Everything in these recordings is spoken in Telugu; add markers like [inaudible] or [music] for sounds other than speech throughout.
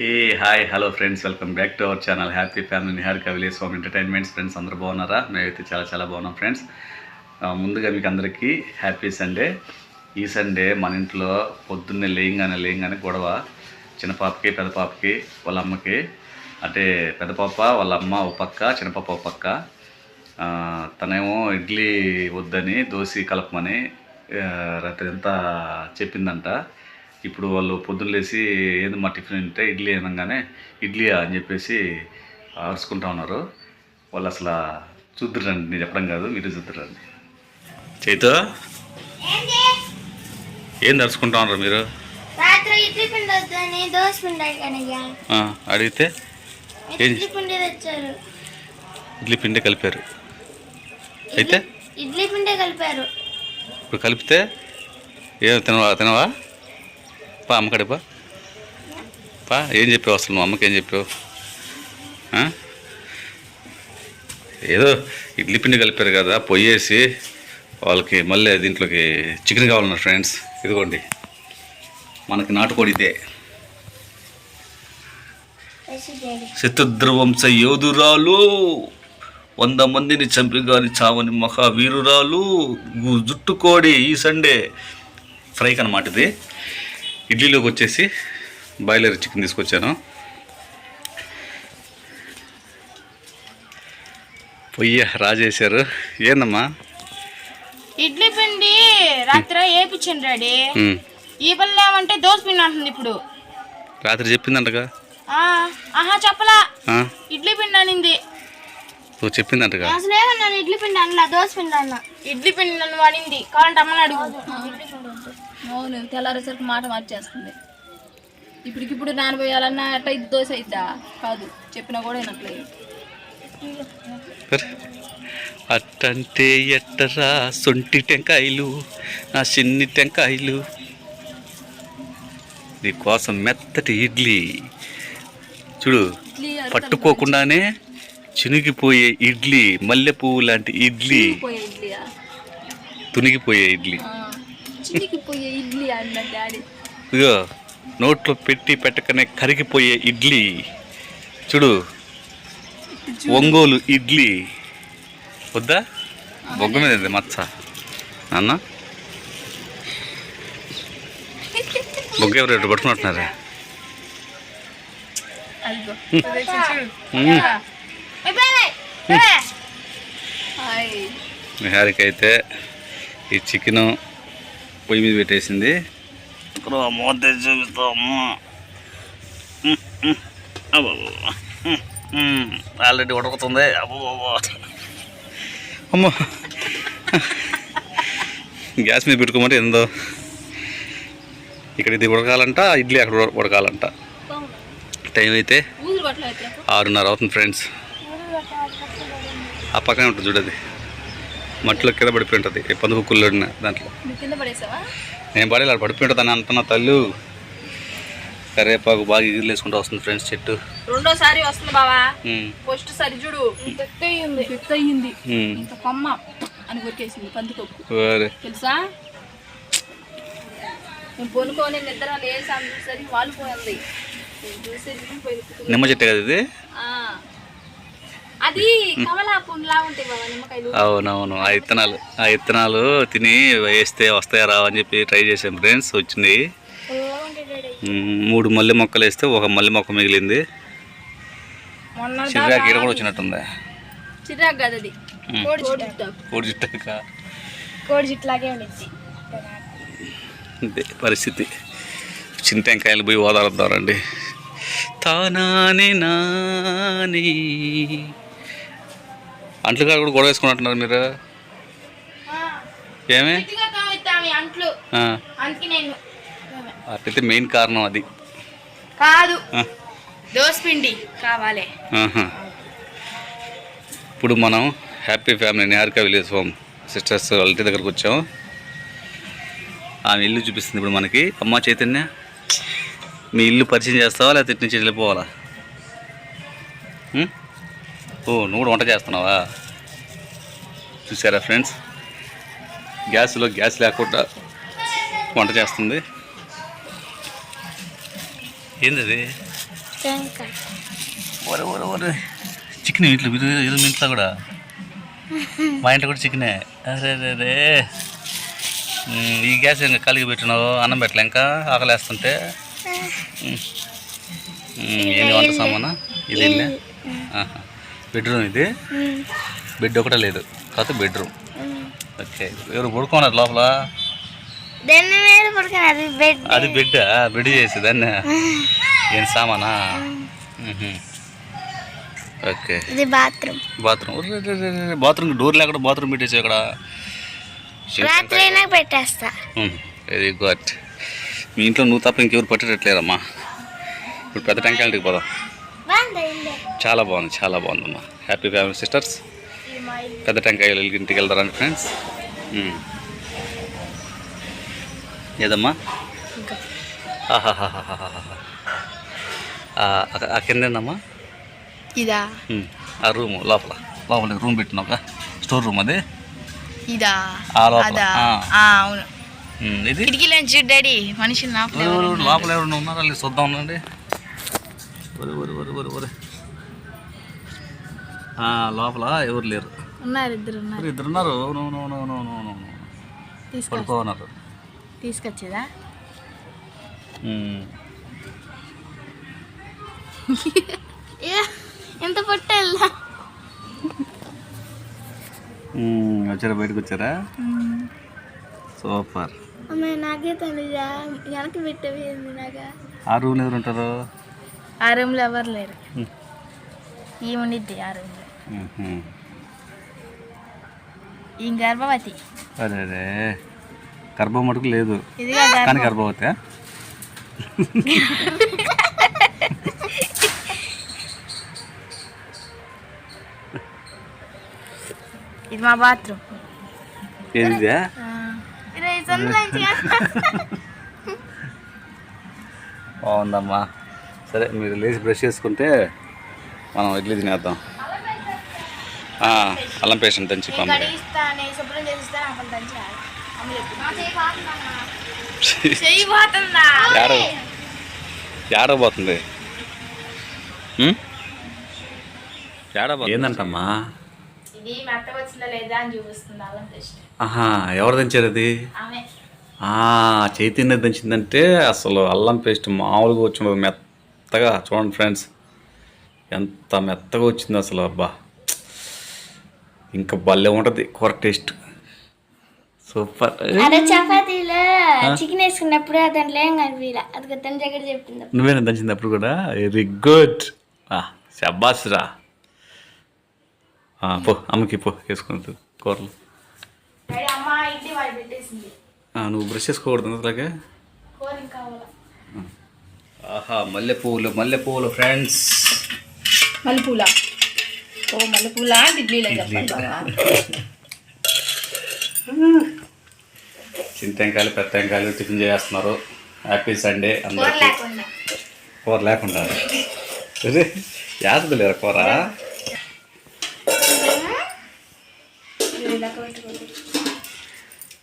Hey hi hello friends welcome back to our channel happy family Nihar కవిలే స్వామి ఎంటర్టైన్మెంట్స్ ఫ్రెండ్స్ అందరూ బాగున్నారా? మేమైతే చాలా చాలా బాగున్నాం ఫ్రెండ్స్ ముందుగా మీకు అందరికీ హ్యాపీ సండే ఈ సండే మన ఇంట్లో పొద్దున్నే లేయంగానే లేయంగానే గొడవ. చిన్న పాపకి పెద్ద పాపకి వాళ్ళ అమ్మకి. అంటే పెద్ద పాప వాళ్ళ అమ్మ ఒక పక్క చిన్న పాప ఒక పక్క. తనేమో ఇడ్లీ వద్దని దోశ కలపమని రాత్రి అంతా చెప్పిందంట. ఇప్పుడు వాళ్ళు పొద్దున్న లేసి ఏంది మా టిఫిన్ అంటే ఇడ్లీ అనగానే ఇడ్లీ అని చెప్పేసి అరుచుకుంటా ఉన్నారు. వాళ్ళు అసలు చూద్దురండి నేను చెప్పడం కాదు మీరు చూద్దురండి. చైతో? ఏం అరుచుకుంటా ఉన్నారు మీరు? అడిగితే ఇడ్లీ పిండి కలిపారు. అయితే? ఇడ్లీ పిండే కలిపారు. ఇప్పుడు కలిపితే ఏం తినవా తినవా? పా అమ్మకడి పా. పా ఏం చెప్పావు అసలు నువ్వు అమ్మకి ఏం చెప్పావు? ఏదో ఇడ్లీ పిండి కలిపారు కదా పొయ్యేసి వాళ్ళకి మళ్ళీ దీంట్లోకి చికెన్ కావాలన్న ఫ్రెండ్స్ ఇదిగోండి. మనకి నాటుకోడి ఇదే. శతద్ర యోధురాలు వంద మందిని చంపి గాని చావని మహావీరురాలు జుట్టుకోడి ఈ సండే. ఫ్రైకి అనమాట ఇది. ఇడ్లీలోకి వచ్చేసి బాయిలర్ చికెన్ తీసుకొచ్చాను. పొయ్యి రాజేశారు. ఏందమ్మా? ఇడ్లీ పిండి రాత్రి వేపించండి డాడీ. ఉమ్. ఈ పళ్ళు ఏమంటే దోశ పిండి అంటుంది ఇప్పుడు. రాత్రి చెప్పిందంటగా? ఆ, ఆహా చెప్పలా? ఇడ్లీ పిండి అనింది. నువ్వు చెప్పిందంటగా? అసలు ఏమన్నాను ఇడ్లీ పిండి అనలా దోశ పిండి అన్న. ఇడ్లీ పిండి నన్ను అనింది. కావాలంటే అమ్మని అడుగు. అవును తెల్లారేసరికి మాట మార్చేస్తుంది. ఇప్పటికిప్పుడు నానబోయాలన్నా అట్ట ఇది దోశ అయిద్దా? కాదు చెప్పినా కూడా వినట్లేదు. అట్టంటే ఎట్టరా సొంటి టెంకాయలు నా చిన్ని టెంకాయలు. నీకోసం మెత్తటి ఇడ్లీ. చూడు పట్టుకోకుండానే చినిగిపోయే ఇడ్లీ మల్లె పువ్వు లాంటి ఇడ్లీ. తునిగిపోయే ఇడ్లీ. ఆ, చినికి పోయే ఇడ్లీ అన్న డాడీ. ఇదిగో నోట్లో పెట్టి పెట్టకనే కరిగిపోయే ఇడ్లీ. చూడు ఒంగోలు ఇడ్లీ. వద్దా? బొగ్గ మీద మచ్చ? నాన్న? బొగ్గ ఎవరు ఎటు పట్టుకుంటున్నారా అయితే ఈ చికెన్ పొయ్యి మీద పెట్టేసింది. ఇక్కడ మూత తెచ్చి చూపిస్తా అమ్మా ఆల్రెడీ ఉడకుతుంది. అబ్బో అమ్మో. గ్యాస్ మీద పెట్టుకోమంటే ఏందో. ఇక్కడ ఇది ఉడకాలంట ఇడ్లీ అక్కడ ఉడ- ఉడకాలంట. టైం అయితే ఆరున్నర అవుతుంది ఫ్రెండ్స్. ఆ పక్కనే ఉంటుంది చూడది మట్టిలో కింద పడిపోయి ఉంటుంది. పందు కుక్కల్లో దాంట్లో. నేను పడి అలా పడిపోయి ఉంటుంది అని అంటున్నా తల్లు. కరివేపాకు బాగా ఇగిలేసుకుంటూ వస్తుంది ఫ్రెండ్స్ చెట్టు. రెండోసారి వస్తుంది బావా. ఫస్ట్ సరి చూడు. అయ్యింది ఉమ్. ఇంత కొమ్మ అని కొరికేసింది పందికొక్కు. తెలుసా? పొనుకొని నిద్ర లేసాను చూసరి వాళ్ళు పోయింది నిమ్మ చెట్టు కదా ఇది. అది అవునవును ఆ విత్తనాలు ఆ విత్తనాలు తిని వేస్తే వస్తాయా రావా అని చెప్పి ట్రై చేసాం ఫ్రెండ్స్ వచ్చింది మూడు మల్లె మొక్కలు వేస్తే ఒక మల్లె మొక్క మిగిలింది. చిరాకు ఈడ కూడా వచ్చినట్టుంది. చిరాకు కాదు అది. ఉమ్. కోడి చిట్టాకు. ఇదే పరిస్థితి. చిన్న టెంకాయలు పోయి ఓదారుద్దామండి తానాని నాని. అంట్లు కాడ కూడా గొడవ వేసుకున్నట్టున్నారు మీరు? ఏమే? అట్లయితే మెయిన్ కారణం అది. కాదు. ఆ, దోశ పిండి కావాలి. ఇప్పుడు మనం happy family Niharika village home sisters వాళ్ళ ఇంటి దగ్గరకు వచ్చాము ఆమె ఇల్లు చూపిస్తుంది ఇప్పుడు మనకి. అమ్మ చైతన్య మీ ఇల్లు పరిచయం చేస్తావా లేకపోతే నుంచి వెళ్ళిపోవాలా? ఓ నువ్వు కూడా వంట చేస్తున్నావా? చూసారా ఫ్రెండ్స్? గ్యాస్లో గ్యాస్ లేకుండా వంట చేస్తుంది. ఏంది టెంకాయ. ఒరే ఒరే ఒరే. చికెన్ ఇంట్లో మీ ఇంట్లో కూడా? మా ఇంట్లో కూడా చికెనే. అరే రే ఈ గ్యాస్ ఇంకా కలిగి పెట్టినావు? అన్నం పెట్టలే ఇంకా? ఆకలేస్తుంటే? ఏంది వంట సామానా? ఇది ఇల్లే. ఆహా. బెడ్రూమ్ ఇది. బెడ్ ఒకటే లేదు. కాకపోతే బెడ్రూమ్. ఓకే. ఎవరు పడుకోన్నారు లోపల? అది బెడ్ బెడ్ చేసి దాన్ని? ఏం సామానా. ఓకే. ఇది బాత్రూమ్. బాత్రూమ్. బాత్రూమ్ డోర్ లేకుండా బాత్రూమ్ పెట్టేసి ఇక్కడ పెట్టేస్తా. వెరీ గుడ్ మీ ఇంట్లో నువ్వు తప్ప ఇంకెవరు పట్టేటట్లేరమ్మా. ఇప్పుడు పెద్ద టెంకాయలకి పోదాం. చాలా బాగుంది చాలా బాగుందమ్మా. హ్యాపీ ఫ్యామిలీ సిస్టర్స్ పెద్ద టెంకాయలు ఇంటికి వెళ్తారండి ఫ్రెండ్స్ ఏదమ్మా? ఆహాహాహాహాహా. ఆ, కిందేందమ్మా? ఇదా. ఉమ్, ఆ రూమ్ లోపల. లోపల రూమ్ పెట్టినావు స్టోర్ రూమ్ అది? ఇదా. ఆ లోపల. అవును. ఇది? చూడు డాడీ? మనిషిని లోపల ఎవరు- ఉన్నారా? లేదు చూద్దాం ఉండండి. ఒరే ఒరే ఒరే ఒరే ఒరే. ఆ, లోపల ఎవరు లేరు. ఉన్నారు ఇద్దరు ఉన్నారు. ఇద్దరు ఉన్నారు. No no no no no no పడుకోన్నారు తీసుకొచ్చేదా? ఎంత ఉమ్, వచ్చారా బయటకు వచ్చారా? సూపర్. నాకే తెలియదా వెనక్కి పెట్టేవి నాగా? ఆ రూమ్ ఎవరు ఉంటారు? ఆ రూమ్లో ఎవరు లేరు. ఉండిద్ది ఆ రూమ్లో. ఈ గర్భవతి. అరే గర్భం మటుకు లేదు. కానీ గర్భవతి? ఇది మా బాత్రూమ్ ఏంటిదే? బాగుందమ్మా. సరే మీరు లేచి బ్రష్ చేసుకుంటే మనం ఇడ్లీ తినేద్దాం. ఆ, అల్లం పేషెంట్ దంచి దంచి చెయ్యి [laughs] పోతుందా ఏందంటమ్మా? ఇది మెత్తగా వచ్చిందా లేదా అని చూపిస్తుంది అల్లం పేస్ట్. ఆహా ఎవరు దంచారు అది? ఆమె. ఆ, చైతన్య దంచిందంటే అసలు అల్లం పేస్ట్ మామూలుగా వచ్చి ఉండదు మెత్తగా చూడండి ఫ్రెండ్స్. ఎంత మెత్తగా వచ్చింది అసలు అబ్బా. ఇంకా భలే ఉంటుంది కూర టేస్ట్. సూపర్. చపాతీలో చికెన్ వేసుకున్నప్పుడు దాంట్లో ఏం కనిపించలే. అది కొత్త జగడ్ చెప్పింది. నువ్వేనా దంచింది అప్పుడు కూడా వెరీ గుడ్. శబ్బాస్ రా. ఆ, పో అమ్మకి పో వేసుకుంటుంది కూరలు. నువ్వు బ్రష్ చేసుకోకూడదు అలాగే ఆహా మల్లె పువ్వులు మల్లె పువ్వులు ఫ్రెండ్స్ మల్లెపూల ఓ మల్లెపూల ఇడ్లీలో టెంకాయలు టిఫిన్ చేస్తున్నారు హ్యాపీ సండే కూర అందరికి. కూర లేకుండా. యాసదు లేరా కూర.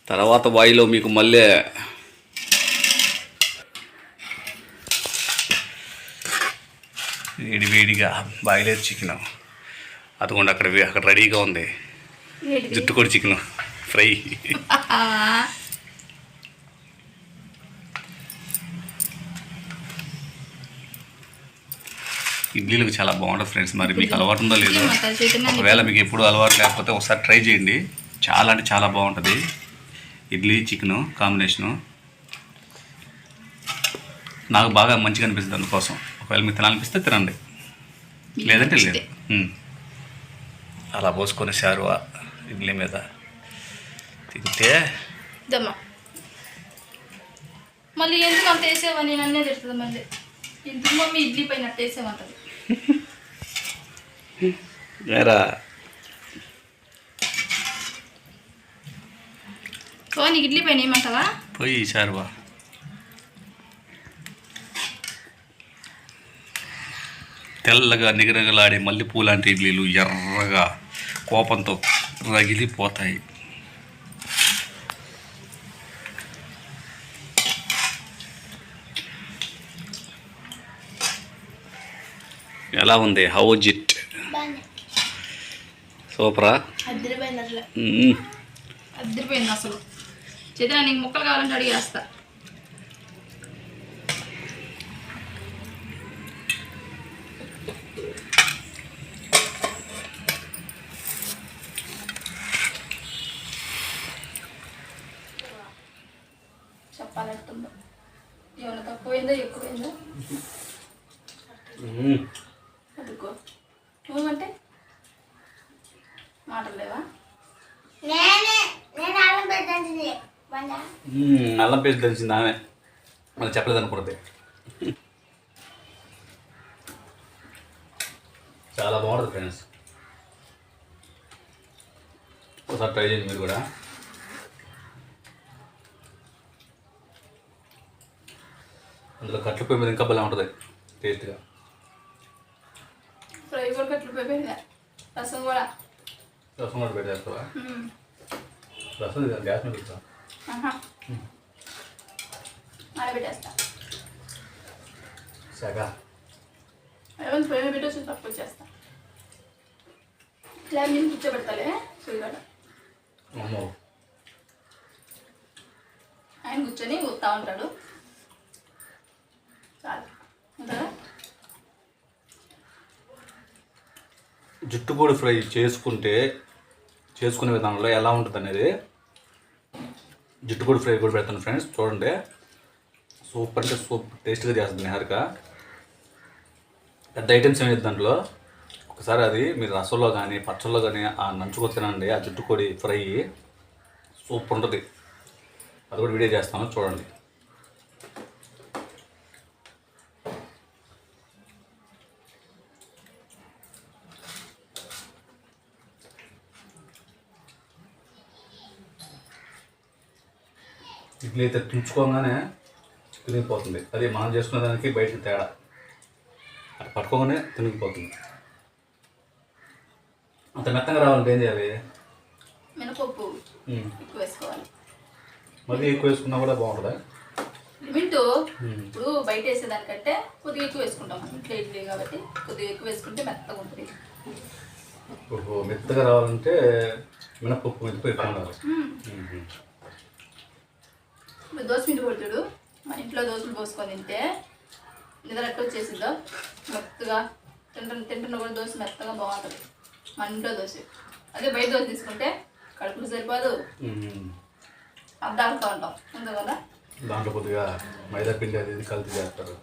తర్వాత వాయిలో మీకు మళ్ళీ వేడి వేడిగా బాయిలేరు చికెన్. అదిగోండి అక్కడ అక్కడ రెడీగా ఉంది. ఏంటిది? జుట్టు కూడా చికెన్ ఫ్రై. ఇడ్లీలకు చాలా బాగుంటుంది ఫ్రెండ్స్. మరి మీకు అలవాటు ఉందో లేదో? ఒకవేళ మీకు ఎప్పుడు అలవాటు లేకపోతే ఒకసారి ట్రై చేయండి. చాలా అంటే చాలా బాగుంటుంది. Idli chicken combination. నాకు బాగా మంచిగా అనిపిస్తుంది అందుకోసం. ఒకవేళ మీకు తినాలనిపిస్తే తినండి. లేదంటే లేదు. అలా పోసుకొని శారువా ఇడ్లీ మీద తింటే దమ్మా. మళ్ళీ ఎందుకు అంత వేసేవని నన్నే తిడుతుంది మళ్ళీ. ఎందుకు మమ్మీ ఇడ్లీ పైన ఓ నీకు ఇడ్లీ పైన ఏమంటావా పోయి శారువా. తెల్లగా నిగరగలాడే మల్లెపూ లాంటి ఇడ్లీలు ఎర్రగా కోపంతో రగిలిపోతాయి. ఎలా ఉంది? హౌ జిట్ సూపరా. అద్దరిపోయింది అసలు. చేతిలో నీకు ముక్కలు కావాలంటే అడిగేస్తా ఏమైనా తక్కువైందో? ఎక్కువైందో. అదుకో నువ్వంటే? మాటలు లేవా. అల్లం పేస్ట్ తెలిసింది ఆమె. మళ్ళీ చెప్పలేదు అనుకుంటుంది. చాలా బాగుంటుంది ఫ్రెండ్స్. ఒకసారి ట్రై చేయండి మీరు కూడా. అందులో కట్ల పొయ్యి మీద ఇంకా భలే ఉంటుంది టేస్ట్గా. ఫ్రై కూడా కట్లు పోయిపోయిందా రసం కూడా? రసం కూడా పెట్టేస్తావా. రసం గ్యాస్ మీద పెడతా. ఆడబెట్టేస్తా సగా ఏమైనా పొయ్యి మీద పెట్టేసి తక్కువ చేస్తా. ఇట్లా నేను కూర్చోబెడతాలే సుడిగాడ ఆయన కూర్చొని ఊతా ఉంటాడు చాలు ఉంటారా జిట్టుగూడు ఫ్రై చేసుకుంటే చేసుకునే విధానంలో ఎలా ఉంటుంది అనేది జిట్టుగూడు ఫ్రై కూడా పెడతాను ఫ్రెండ్స్ చూడండి. సూపర్ అంటే సూపర్ టేస్ట్గా చేస్తుంది నిహారిక. పెద్ద ఐటమ్స్ ఏమి దాంట్లో. ఒకసారి అది మీరు రసంలో కానీ పచ్చల్లో కానీ ఆ నంచుకో తినండి ఆ జుట్టుకోడి ఫ్రై. సూపర్ ఉంటుంది. అది కూడా వీడియో చేస్తాను చూడండి. ఇడ్లీ అయితే తుంచుకోగానే తిరిగిపోతుంది అది మనం చేసుకునే దానికి బయటికి తేడా. అటు పట్టుకోగానే తిరిగిపోతుంది అంత మెత్తగా రావాలంటే ఏం చేయాలి? మినపప్పు. ఎక్కువ వేసుకోవాలి. మరీ ఎక్కువ వేసుకున్నా కూడా బాగుంటుందా? మింటు. ఇప్పుడు బయట వేసేదానికంటే కొద్దిగా ఎక్కువ వేసుకుంటాం. ఇంట్లో ఇడ్లీ కాబట్టి కొద్దిగా ఎక్కువ వేసుకుంటే మెత్తగా ఉంటుంది. ఓహో మెత్తగా రావాలంటే మినపప్పు మెత్తగా ఎక్కువ ఉండాలి. ఇప్పుడు దోశ పిండి కొడుతుడు. మన ఇంట్లో దోశలు పోసుకొని తింటే నిద్ర ఎట్ట వచ్చేసిందో మెత్తగా తింటున్న తింటున్న కూడా దోశ మెత్తగా బాగుంటుంది. మన ఇంట్లో దోశ. అదే బయట దోశ తీసుకుంటే కడుపులు సరిపోదు. అద్దాడుతూ ఉంటాం. అంతే కదా? దాంట్లో కొద్దిగా మైదా పిండి అది ఇది కలిపి చేస్తారు.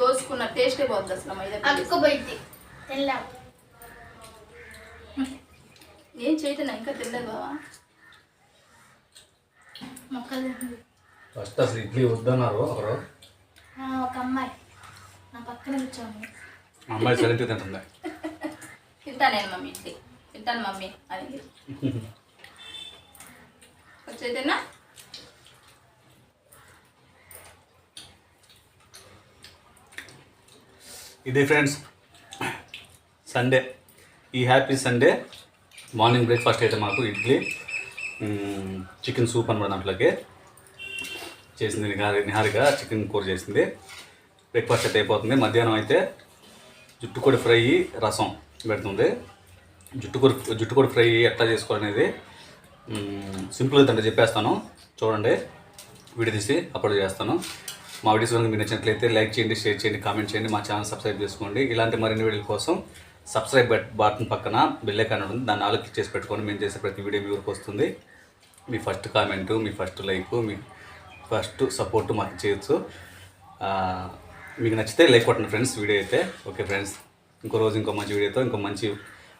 దోసుకున్న టేస్టే పోతుంది అసలు మైదా పిండి. అతుక్కుపోయింది. తెల్లాం ఏం చేయటం? ఇంకా తినలేదు? బావా తింటుంది. ఫస్ట్ అసలు ఇడ్లీ వద్దన్నారు ఒకరు. ఒక అమ్మాయి. నా పక్కన కూర్చోండి అమ్మాయి తింటుంది. తింటాను నేను మమ్మీ ఇడ్లీ. తింటాను మమ్మీ వచ్చేదేనా? ఇది ఫ్రెండ్స్ సండే. ఈ హ్యాపీ సండే మార్నింగ్ బ్రేక్ఫాస్ట్ అయితే మాకు ఇడ్లీ. చికెన్ సూప్ అనమాట దాంట్లోకి. చేసింది నిహారి నిహారిక చికెన్ కూర చేసింది. బ్రేక్ఫాస్ట్ అయితే అయిపోతుంది. మధ్యాహ్నం అయితే జుట్టుకోడి ఫ్రై రసం పెడుతుంది. జుట్టుకోడి జుట్టుకోడి ఫ్రై ఎట్లా చేసుకోవాలనేది సింపుల్ సింపుల్గా చెప్పేస్తాను. చూడండి. వీడియో తీసి అప్లోడ్ చేస్తాను. మా వీడియోస్ కనుక మీకు నచ్చినట్లయితే లైక్ చేయండి షేర్ చేయండి కామెంట్ చేయండి మా ఛానల్ సబ్స్క్రైబ్ చేసుకోండి. ఇలాంటి మరిన్ని వీడియోల కోసం సబ్స్క్రైబ్ బటన్ పక్కన బెల్ ఐకాన్ ఉంటుంది. దాన్ని ఆలో క్లిక్ చేసి పెట్టుకోండి మేము చేసే ప్రతి వీడియో మీ ఊరికి వస్తుంది. మీ ఫస్ట్ కామెంటు మీ ఫస్ట్ లైక్ మీ ఫస్ట్ సపోర్ట్ మాకు చేయొచ్చు. మీకు నచ్చితే లైక్ కొట్టండి ఫ్రెండ్స్ వీడియో అయితే. ఓకే ఫ్రెండ్స్ ఇంకో రోజు ఇంకో మంచి వీడియోతో ఇంకో మంచి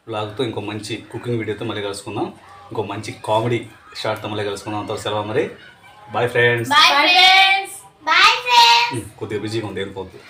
బ్లాగ్తో ఇంకో మంచి కుకింగ్ వీడియోతో మళ్ళీ కలుసుకుందాం. ఇంకో మంచి కామెడీ షార్ట్తో మళ్ళీ కలుసుకుందాం. అంత సెలవు మరి. బాయ్ ఫ్రెండ్స్ కొద్దిగా బిజీగా ఉంది వెళ్ళిపోతుంది